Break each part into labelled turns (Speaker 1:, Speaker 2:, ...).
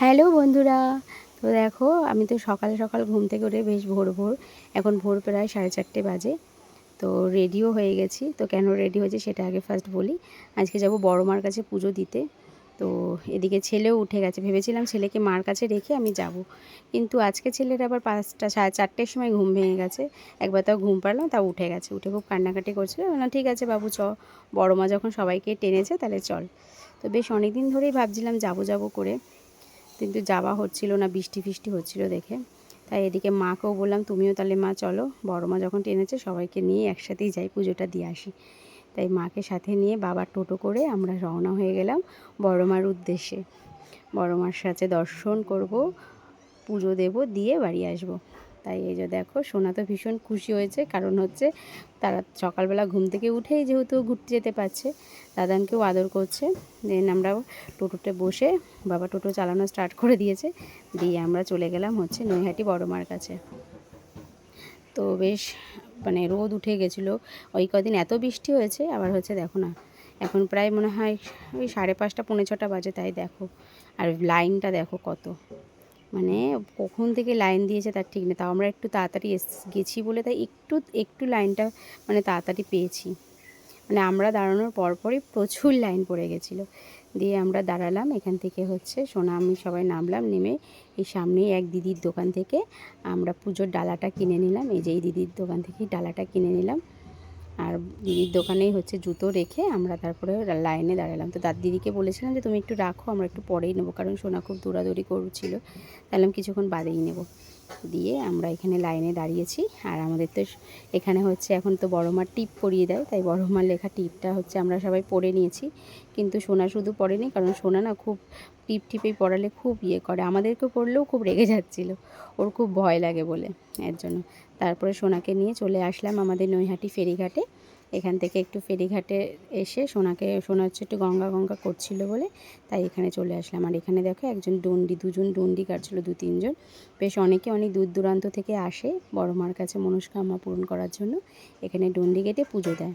Speaker 1: Hello বন্ধুরা, তো দেখো আমি তো সকাল সকাল ঘুম থেকে উঠে বেশ ভোর ভোর, এখন ভোর প্রায় সাড়ে চারটে বাজে, তো রেডিও হয়ে গেছি, তো কেন রেডি হয়েছে সেটা আগে ফার্স্ট বলি। আজকে যাব বড় মার কাছে পুজো দিতে, তো এদিকে ছেলেও উঠে গেছে, ভেবেছিলাম ছেলেকে মার কাছে রেখে আমি যাব, কিন্তু আজকে ছেলের আবার পাঁচটা, সাড়ে চারটের সময় ঘুম ভেঙে গেছে, একবার তাও ঘুম পারলাম তা উঠে গেছে, উঠে খুব কান্নাকাটি করছিল না ঠিক আছে বাবু, চ, বড় মা যখন সবাইকে টেনেছে, তাহলে চল। তো বেশ অনেক দিন ধরেই ভাবছিলাম যাব যাব করে কিন্তু যাওয়া হচ্ছিল না, বৃষ্টি ফিষ্টি হচ্ছিল দেখে। তাই এদিকে মাকেও বললাম, তুমিও তাহলে মা চলো। বড় মা যখন টেনেছে, সবাইকে নিয়ে একসাথেই যাই পুজোটা দিয়ে আসি। তাই মাকে সাথে নিয়ে বাবার টোটো করে আমরা রওনা হয়ে গেলাম বড় মার উদ্দেশ্যে। বড় মার সাথে দর্শন করব, পুজো দেব, দিয়ে বাড়ি আসব। তাই এই যে দেখো, সোনা তো ভীষণ খুশি হয়েছে। কারণ হচ্ছে তারা সকালবেলা ঘুম থেকে উঠেই যেহেতু ঘুরতে যেতে পারছে, দাদানকেও আদর করছে। দেন আমরা টোটোতে বসে বাবা টোটো চালানো স্টার্ট করে দিয়েছে। দিয়ে আমরা চলে গেলাম হচ্ছে নৈহাটি বড়মার কাছে। তো বেশ মানে রোদ উঠে গেছিল। ওই কদিন এত বৃষ্টি হয়েছে, আবার হচ্ছে দেখো না, এখন প্রায় মনে হয় ওই সাড়ে পাঁচটা, পৌনে ছটা বাজে, তাই দেখো। আর লাইনটা দেখো কত। মানে কখন থেকে লাইন দিয়েছে তার ঠিক নেই। তাও আমরা একটু তাড়াতাড়ি এস, গেছি বলে তাই একটু একটু লাইনটা মানে তাড়াতাড়ি পেয়েছি। মানে আমরা দাঁড়ানোর পরপরই প্রচুর লাইন পড়ে গেছিল। দিয়ে আমরা দাঁড়ালাম, এখান থেকে হচ্ছে সোনা, আমি সবাই নামলাম, নেমে এই সামনেই এক দিদির দোকান থেকে আমরা পুজোর ডালাটা কিনে নিলাম। এই যে এই দিদির দোকান থেকেই ডালাটা কিনে নিলাম। আর দিদির দোকানেই হচ্ছে জুতো রেখে আমরা তারপরে লাইনে দাঁড়ালাম। তো দাদ দিদিকে বলেছিলাম যে, তুমি একটু রাখো, আমরা একটু পরেই নেব, কারণ সোনা খুব দৌড়াদৌড়ি করছিল, তাহলে আমি কিছুক্ষণ বাদেই নেব। দিয়ে আমরা এখানে লাইনে দাঁড়িয়েছি। আর আমাদের তো এখানে হচ্ছে এখন তো বড় মার টিপ পরিয়ে দেয় তাই বড় মার লেখা টিপটা হচ্ছে আমরা সবাই পরে নিয়েছি। কিন্তু সোনা শুধু পড়েনি, কারণ সোনা না খুব টিপ টিপেই পড়ালে খুব ইয়ে করে। আমাদেরকে পড়লেও খুব রেগে যাচ্ছিল, ওর খুব ভয় লাগে বলে এর জন্য। তারপরে সোনাকে নিয়ে চলে আসলাম আমাদের নৈহাটি ফেরিঘাটে। এখান থেকে একটু ফেরিঘাটে এসে সোনাকে, সোনা হচ্ছে একটু গঙ্গা গঙ্গা করছিল বলে তাই এখানে চলে আসলাম। আর এখানে দেখো একজন ডন্ডি, দুজন ডন্ডি কাটছিল, দু, তিনজন। বেশ অনেকে অনেক দূর দূরান্ত থেকে আসে বড় মার কাছে মনস্কামনা পূরণ করার জন্য। এখানে ডন্ডি কেটে পুজো দেয়।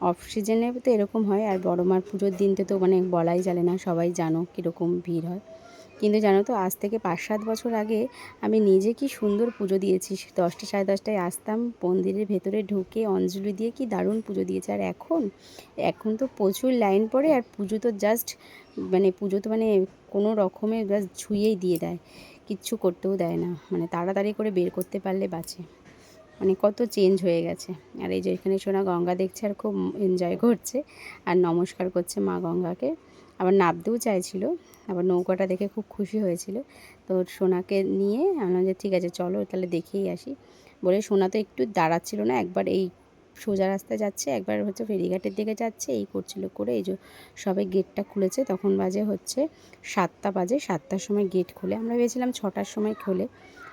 Speaker 1: অফ সিজনে তো এরকম হয়, আর বড় মার পুজোর দিনতে তো মানে বলাই জানে না, সবাই জানো কীরকম ভিড় হয়। কিন্তু জানো তো, আজ থেকে পাঁচ সাত বছর আগে আমি নিজে কি সুন্দর পুজো দিয়েছি। দশটা সাড়ে দশটায় আসতাম, মন্দিরের ভেতরে ঢুকে অঞ্জলি দিয়ে কি দারুণ পুজো দিয়েছে। আর এখন? এখন তো প্রচুর লাইন পড়ে আর পুজো তো জাস্ট মানে পুজো তো মানে কোনো রকমে জাস্ট ছুঁয়েই দিয়ে দেয়। কিচ্ছু করতেও দেয় না। মানে তাড়াতাড়ি করে বের করতে পারলে বাঁচে। মানে কত চেঞ্জ হয়ে গেছে। আর এই যে এখানে সোনা গঙ্গা দেখছে আর খুব এনজয় করছে। আর নমস্কার করছে মা গঙ্গাকে। আবার নাবতেও চাইছিল, আবার নৌকাটা দেখে খুব খুশি হয়েছিল। তো সোনাকে নিয়ে আমরা যে ঠিক আছে, চলো তাহলে দেখেই আসি। বলে সোনা তো একটু দাঁড়াচ্ছিল না, একবার এই সোজা রাস্তায় যাচ্ছে, একবার হচ্ছে ফেরিঘাটের দিকে যাচ্ছে, এই করছিল করে এই যে সবে গেটটা খুলেছে, তখন বাজে হচ্ছে সাতটা বাজে, সাতটার সময় গেট খুলে। আমরা ভেবেছিলাম ছটার সময় খোলে।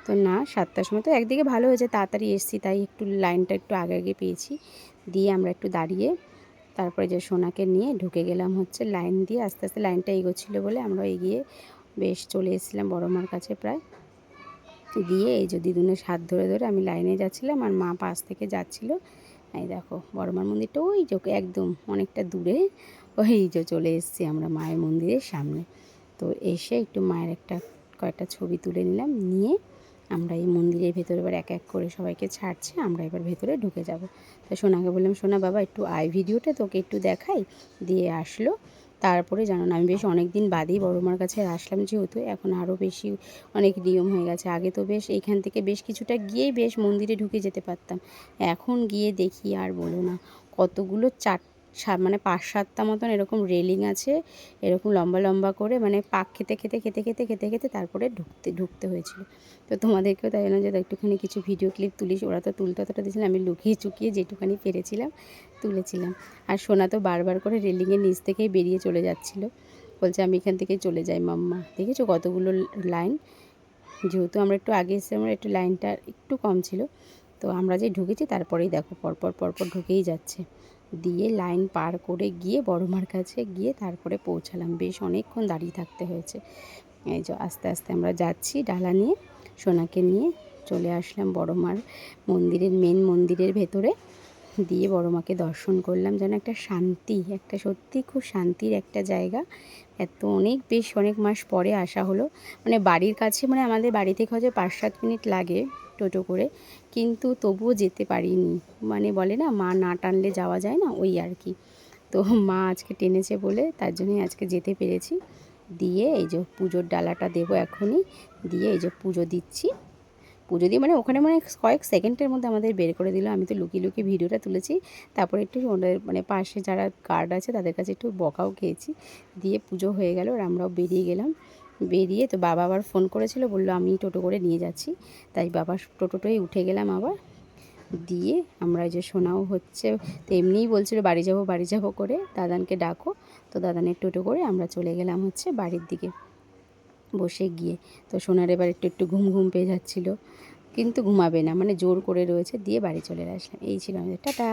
Speaker 1: তো না, সাতটার সময় তো একদিকে ভালো হয়েছে, তাড়াতাড়ি এসছি, তাই একটু লাইনটা একটু আগে আগে পেয়েছি। দিয়ে আমরা একটু দাঁড়িয়ে তারপরে যে সোনাকে নিয়ে ঢুকে গেলাম হচ্ছে লাইন দিয়ে, আস্তে আস্তে লাইনটা এগোচ্ছিলো বলে আমরা এগিয়ে বেশ চলে এসেছিলাম বড় মার কাছে প্রায়। গিয়ে এই যে দিদুনের হাত ধরে ধরে আমি লাইনে যাচ্ছিলাম আর মা পাশ থেকে যাচ্ছিল। এই দেখো বড় মার মন্দিরটা ওই যে একদম অনেকটা দূরে, ওই যে চলে এসেছি আমরা মায়ের মন্দিরের সামনে। তো এসে একটু মায়ের একটা কয়েকটা ছবি তুলে নিলাম, নিয়ে আমরা এই মন্দিরের ভেতরে এবার এক এক করে সবাইকে ছাড়ছে, আমরা এবার ভেতরে ঢুকে যাব। তো সোনাকে বললাম, সোনা বাবা, একটু আই ভিডিওটা তোকে একটু দেখাই। দিয়ে আসলো। তারপরে জানো না, আমি বেশ অনেক দিন বাদেই বড় মার কাছে আসলাম যেহেতু, এখন আরও বেশি অনেক নিয়ম হয়ে গেছে। আগে তো বেশ এইখান থেকে বেশ কিছুটা গিয়েই বেশ মন্দিরে ঢুকে যেতে পারতাম। এখন গিয়ে দেখি আর বলো না, কতগুলো চার মানে পাঁচ, সাতটা মতন এরকম রেলিং আছে, এরকম লম্বা লম্বা করে মানে পাক খেতে খেতে খেতে খেতে খেতে খেতে তারপরে ঢুকতে ঢুকতে হয়েছিল। তো তোমাদেরকেও তাই জন্য যে একটুখানি কিছু ভিডিও ক্লিপ তুলিস, ওরা তো তুলতে অতটা দিয়েছিলাম আমি লুকিয়ে চুকিয়ে যেটুখানি পেরেছিলাম তুলেছিলাম। আর সোনা তো বারবার করে রেলিংয়ের নিচ থেকেই বেরিয়ে চলে যাচ্ছিল। বলছে, আমি এখান থেকেই চলে যাই, মাম্মা। দেখেছ কতগুলো লাইন যেহেতু আমরা একটু আগে এসে আমরা একটু লাইনটা একটু কম ছিল। তো আমরা যে ঢুকেছি, তারপরেই দেখো, পরপর পরপর ঢুকেই যাচ্ছে। দিয়ে লাইন পার করে গিয়ে বড় মার কাছে গিয়ে তারপরে পৌঁছালাম। বেশ অনেকক্ষণ দাঁড়িয়ে থাকতে হয়েছে। এই যে আস্তে আস্তে আমরা যাচ্ছি ডালা নিয়ে, সোনাকে নিয়ে চলে আসলাম বড় মার মন্দিরের মেন মন্দিরের ভেতরে। দিয়ে বড় মাকে দর্শন করলাম। যেন একটা শান্তি, একটা সত্যি খুব শান্তির একটা জায়গা। এত অনেক, বেশ অনেক মাস পরে আসা হলো। মানে বাড়ির কাছে মানে আমাদের বাড়ি থেকে হয়তো পাঁচ সাত মিনিট লাগে। টোটো করে, কিন্তু তবুও যেতে পারিনি। মানে বলে না, মা না টানলে যাওয়া যায় না, ওই আর কি। তো মা আজকে টেনেছে বলে, তার জন্যই আজকে যেতে পেরেছি। দিয়ে এই যে পুজোর ডালাটা দেবো এখনই। দিয়ে এই যে পুজো দিচ্ছি। পুজো দিয়ে মানে ওখানে মানে কয়েক সেকেন্ডের মধ্যে আমাদের বের করে দিল। আমি তো লুকিয়ে লুকিয়ে ভিডিওটা তুলেছি। তারপরে একটু ওনাদের মানে পাশে যারা গার্ড আছে, তাদের কাছে একটু বকাও খেয়েছি। দিয়ে পুজো হয়ে গেল, আর আমরাও বেরিয়ে গেলাম। বেরিয়ে তো বাবা আবার ফোন করেছিল, বলল আমি টোটো করে নিয়ে যাচ্ছি। তাই বাবা টোটোটোই উঠে গেলাম আবার। দিয়ে আমরা যে শোনাও হচ্ছে, তো এমনিই বলছিল বাড়ি যাব বাড়ি যাব করে দাদানকে ডাকো। তো দাদানের টোটো করে আমরা চলে গেলাম হচ্ছে বাড়ির দিকে বসে গিয়ে। তো সোনার এবার একটু একটু ঘুম ঘুম পেয়ে যাচ্ছিল। কিন্তু ঘুমাবে না মানে জোর করে রয়েছে, দিয়ে বাড়ি চলে আসলাম। এই ছিল আমাদের, টাটা।